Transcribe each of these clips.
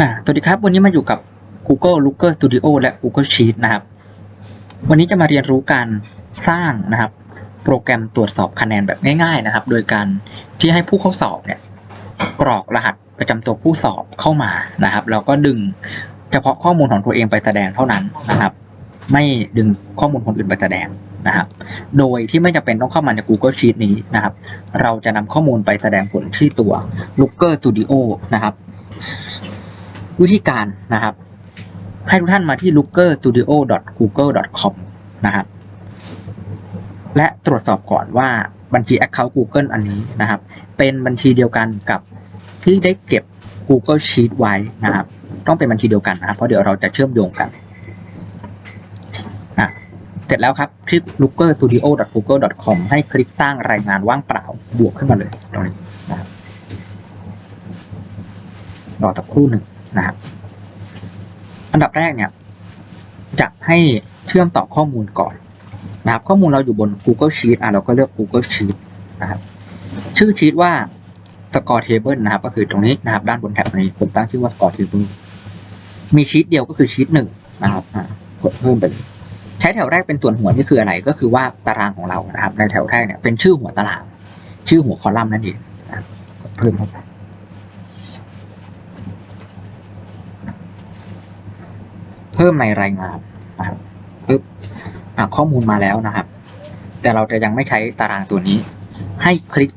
อ่าสวัสดีครับ วันนี้มาอยู่กับ Google Looker Studio และ Google Sheet นะครับ วันนี้จะมาเรียนรู้การสร้างนะครับ โปรแกรมตรวจสอบคะแนนแบบง่าย ๆนะครับ โดยการที่ให้ผู้เข้าสอบเนี่ยกรอกรหัสประจำตัวผู้สอบเข้ามานะครับแล้วก็ดึงเฉพาะข้อมูลของตัวเองไปแสดงเท่านั้นนะครับ ไม่ดึงข้อมูลคนอื่นไปแสดงนะครับ โดยที่ไม่จำเป็นต้องเข้ามาใน Google Sheet นี้นะครับ เราจะนำข้อมูลไปแสดงผลที่ตัว Looker Studio นะครับ วิธีการนะครับ ให้ทุกท่านมาที่ lookerstudio.google.com นะครับและตรวจสอบก่อนว่าบัญชี Account Google อันนี้นะครับ เป็นบัญชีเดียวกันกับที่ได้เก็บ Google Sheet ไว้นะครับ ต้องเป็นบัญชีเดียวกันนะครับเพราะเดี๋ยวเราจะเชื่อมโยงกันอะเสร็จแล้วครับที่ lookerstudio.google.com ให้คลิกสร้างรายงานว่างเปล่าบวกขึ้นมาเลยตรงนี้นะครับรอสักครู่หนึ่ง นะครับอันดับแรกเนี่ยจะให้เชื่อมต่อข้อมูลก่อนนะครับ ข้อมูลเราอยู่บน Google Sheet อะเราก็เลือก Google Sheet นะครับ ชื่อชีตว่า Score Table นะครับ ก็คือตรงนี้นะครับ ด้านบนแท็บนี้ผมตั้งชื่อว่า Score Table มีชีตเดียวก็คือชีตหนึ่งนะครับกดเพิ่มไปใช้แถวแรกเป็นส่วนหัวนี่คืออะไรก็คือว่าตารางของเรานะครับ ในแถวแรกเนี่ยเป็นชื่อหัวตาราง ชื่อหัวคอลัมน์นั่นเองนะครับกดเพิ่มเข้าไป เพิ่มในรายงานนะครับปึ๊บข้อมูลมาแล้วนะครับ แต่เราจะยังไม่ใช้ตารางตัวนี้ ให้คลิก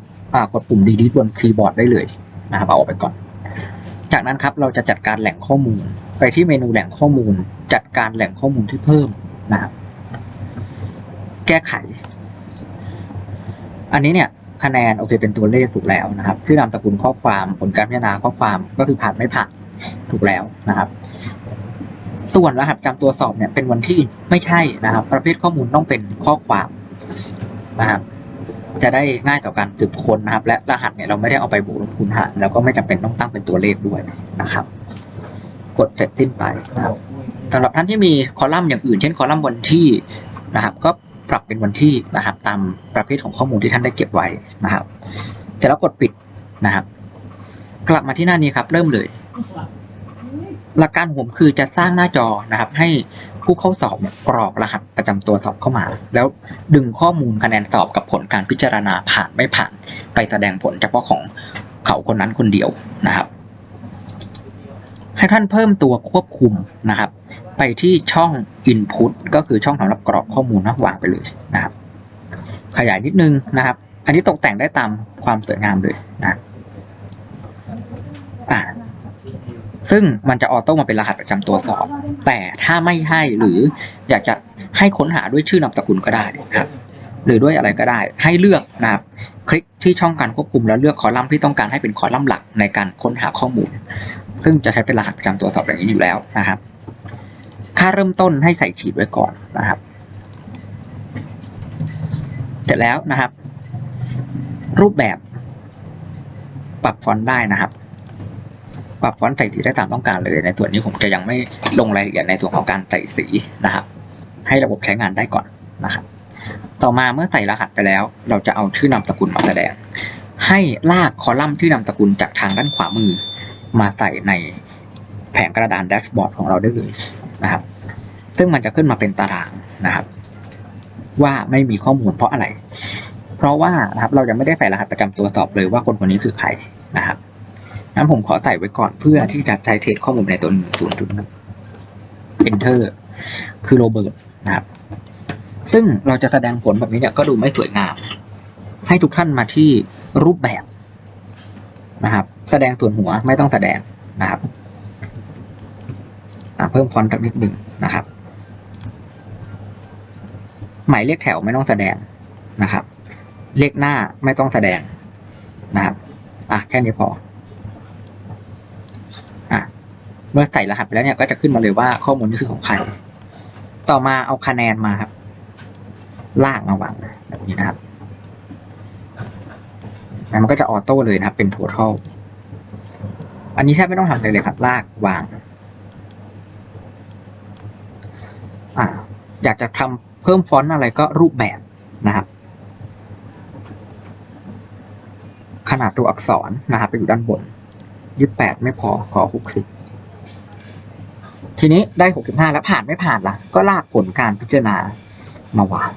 กดปุ่ม delete บนคีย์บอร์ดได้เลยนะครับเอาออกไปก่อน จากนั้นครับเราจะจัดการแหล่งข้อมูล ไปที่เมนูแหล่งข้อมูล จัดการแหล่งข้อมูลที่เพิ่มนะครับแก้ไข อันนี้เนี่ยคะแนนโอเคเป็นตัวเลขถูกแล้วนะครับชื่อนามสกุลข้อความผลการพิจารณาข้อความก็คือผ่านไม่ผ่านถูกแล้วนะครับ ส่วนรหัสประจำตัวสอบเนี่ยเป็นวันที่ไม่ใช่นะครับ ประเภทข้อมูลต้องเป็นข้อความนะครับจะได้ง่ายต่อการสืบค้นนะครับ และรหัสเนี่ยเราไม่ได้เอาไปบวกลบคูณหารแล้วก็ไม่จำเป็นต้องตั้งเป็นตัวเลขด้วยนะครับ กดเสร็จสิ้นไปนะครับสำหรับท่านที่มีคอลัมน์อย่างอื่นเช่นคอลัมน์วันที่นะครับ ก็ปรับเป็นวันที่นะครับ ตามประเภทของข้อมูลที่ท่านได้เก็บไว้นะครับเสร็จแล้วกดปิดนะครับ กลับมาที่หน้านี้ครับ เริ่มเลย หลักการผมคือจะสร้างหน้าจอนะครับ ให้ผู้เข้าสอบกรอกรหัสประจำตัวสอบเข้ามา แล้วดึงข้อมูลคะแนนสอบกับผลการพิจารณาผ่านไม่ผ่าน ไปแสดงผลเฉพาะของเขาคนนั้นคนเดียวนะครับ ให้ท่านเพิ่มตัวควบคุมนะครับ ไปที่ช่อง Input ก็คือช่องสำหรับกรอกข้อมูลนะวางไปเลยนะครับ ขยายนิดนึงนะครับ อันนี้ตกแต่งได้ตามความสวยงามเลยนะอ่า ซึ่งมันจะออโต้มาเป็นรหัสประจำตัวสอบ แต่ถ้าไม่ให้หรืออยากจะให้ค้นหาด้วยชื่อนามสกุลก็ได้นะครับหรือด้วยอะไรก็ได้ให้เลือกนะครับ คลิกที่ช่องการควบคุมแล้วเลือกคอลัมน์ที่ต้องการให้เป็นคอลัมน์หลักในการค้นหาข้อมูล ซึ่งจะใช้เป็นรหัสประจำตัวสอบอย่างนี้อยู่แล้วนะครับ ค่าเริ่มต้นให้ใส่ขีดไว้ก่อนนะครับเสร็จแล้วนะครับ รูปแบบปรับฟอนต์ได้นะครับ ปรับฟอนต์ใส่สีได้ตามต้องการเลย ในส่วนนี้ผมจะยังไม่ลงรายละเอียดในส่วนของการใส่สีนะครับ ให้ระบบใช้งานได้ก่อนนะครับ ต่อมาเมื่อใส่รหัสไปแล้ว เราจะเอาชื่อนามสกุลมาแสดง ให้ลากคอลัมน์ชื่อนามสกุลจากทางด้านขวามือ มาใส่ในแผงกระดานแดชบอร์ดของเราได้เลยนะครับ ซึ่งมันจะขึ้นมาเป็นตารางนะครับ ว่าไม่มีข้อมูลเพราะอะไร เพราะว่านะครับเรายังไม่ได้ใส่รหัสประจำตัวสอบเลยว่าคนคนนี้คือใครนะครับ งั้นผมขอใส่ไว้ก่อนเพื่อที่จะใช้เทสข้อมูลในตัวหนึ่งศูนย์จุดหนึ่ง enter คือโรเบิร์ตนะครับ ซึ่งเราจะแสดงผลแบบนี้เนี่ยก็ดูไม่สวยงาม ให้ทุกท่านมาที่รูปแบบนะครับ แสดงส่วนหัวไม่ต้องแสดงนะครับอะเพิ่มฟอนต์สักนิดหนึ่งนะครับ หมายเลขแถวไม่ต้องแสดงนะครับ เลขหน้าไม่ต้องแสดงนะครับ อะแค่นี้พอ อะเมื่อใส่รหัสไปแล้วเนี่ยก็จะขึ้นมาเลยว่าข้อมูลนี้คือของใคร ต่อมาเอาคะแนนมาครับ ลากมาวางแบบนี้นะครับมันก็จะออโต้เลยนะครับ เป็น total อันนี้แทบไม่ต้องทำอะไรเลยครับ ลากวางอะอยากจะทำเพิ่มฟอนต์อะไรก็รูปแบบนะครับ ขนาดตัวอักษรนะครับไปอยู่ด้านบนยี่แปดไม่พอขอหกสิบ ทีนี้ได้ 65 แล้วผ่านไม่ผ่านล่ะ ก็ลากผลการพิจารณามาวาง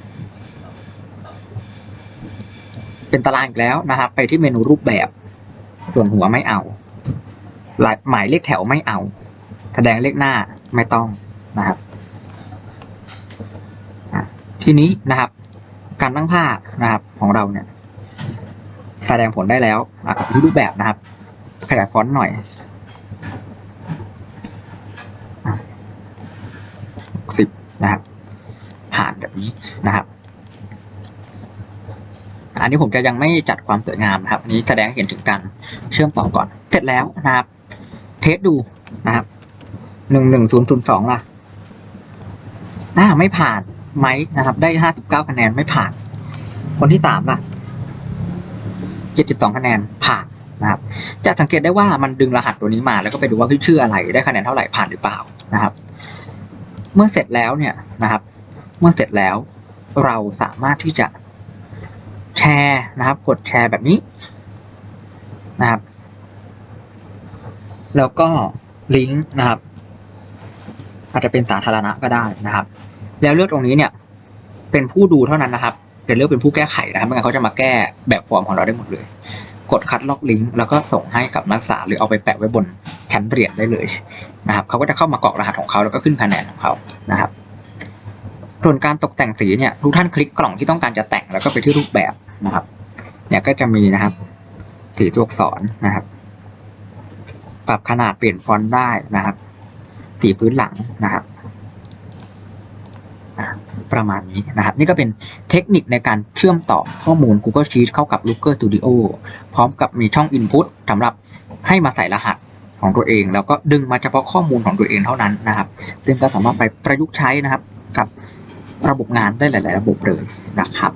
เป็นตารางอีกแล้วนะครับ ไปที่เมนูรูปแบบ ส่วนหัวไม่เอาหลายหมายเลขแถวไม่เอา แสดงเลขหน้าไม่ต้องนะครับทีนี้นะครับ การตั้งค่านะครับของเราเนี่ย แสดงผลได้แล้วอะกลับไปที่รูปแบบนะครับ ขยายฟอนต์หน่อยสิบนะครับ ผ่า นี้นะครับ อันนี้ผมจะยังไม่จัดความสวยงามนะครับอันนี้แสดงให้เห็นถึงการเชื่อมต่อก่อน เสร็จแล้วนะครับ เทสดูนะครับหนึ่งหนึ่งศูนย์ศูนย์สองล่ะอ่าไม่ผ่านไหมนะครับ ได้ห้าสิบเก้าคะแนนไม่ผ่าน คนที่สามล่ะเจ็ดสิบสองคะแนนผ่านนะครับจะสังเกตได้ว่ามันดึงรหัสตัวนี้มาแล้วก็ไปดูว่าชื่ออะไรได้คะแนนเท่าไหร่ผ่านหรือเปล่านะครับ เมื่อเสร็จแล้วเนี่ยนะครับ เมื่อเสร็จแล้ว เราสามารถที่จะแชร์นะครับ กดแชร์แบบนี้นะครับ แล้วก็ลิงก์นะครับ อาจจะเป็นสาธารณะก็ได้นะครับ แล้วเลือกตรงนี้เนี่ย เป็นผู้ดูเท่านั้นนะครับเป็นเลือกเป็นผู้แก้ไขนะครับไม่งั้นเขาจะมาแก้แบบฟอร์มของเราได้หมดเลย กดคัดลอกลิงก์แล้วก็ส่งให้กับนักศึกษาหรือเอาไปแปะไว้บนแผ่นเหรียญได้เลยนะครับเขาก็จะเข้ามากรอกรหัสของเขาแล้วก็ขึ้นคะแนนของเขานะครับ ส่วนการตกแต่งสีเนี่ยทุกท่านคลิกกล่องที่ต้องการจะแต่งแล้วก็ไปที่รูปแบบนะครับ เนี่ยก็จะมีนะครับ สีตัวอักษรนะครับ ปรับขนาดเปลี่ยนฟอนต์ได้นะครับ สีพื้นหลังนะครับประมาณนี้นะครับ นี่ก็เป็นเทคนิคในการเชื่อมต่อข้อมูล Google Sheets เข้ากับ Looker Studio พร้อมกับมีช่อง Input สำหรับให้มาใส่รหัสของตัวเอง แล้วก็ดึงมาเฉพาะข้อมูลของตัวเองเท่านั้นนะครับ ซึ่งก็สามารถไปประยุกต์ใช้นะครับ ระบบงานได้หลาย ๆ ระบบเลยนะครับ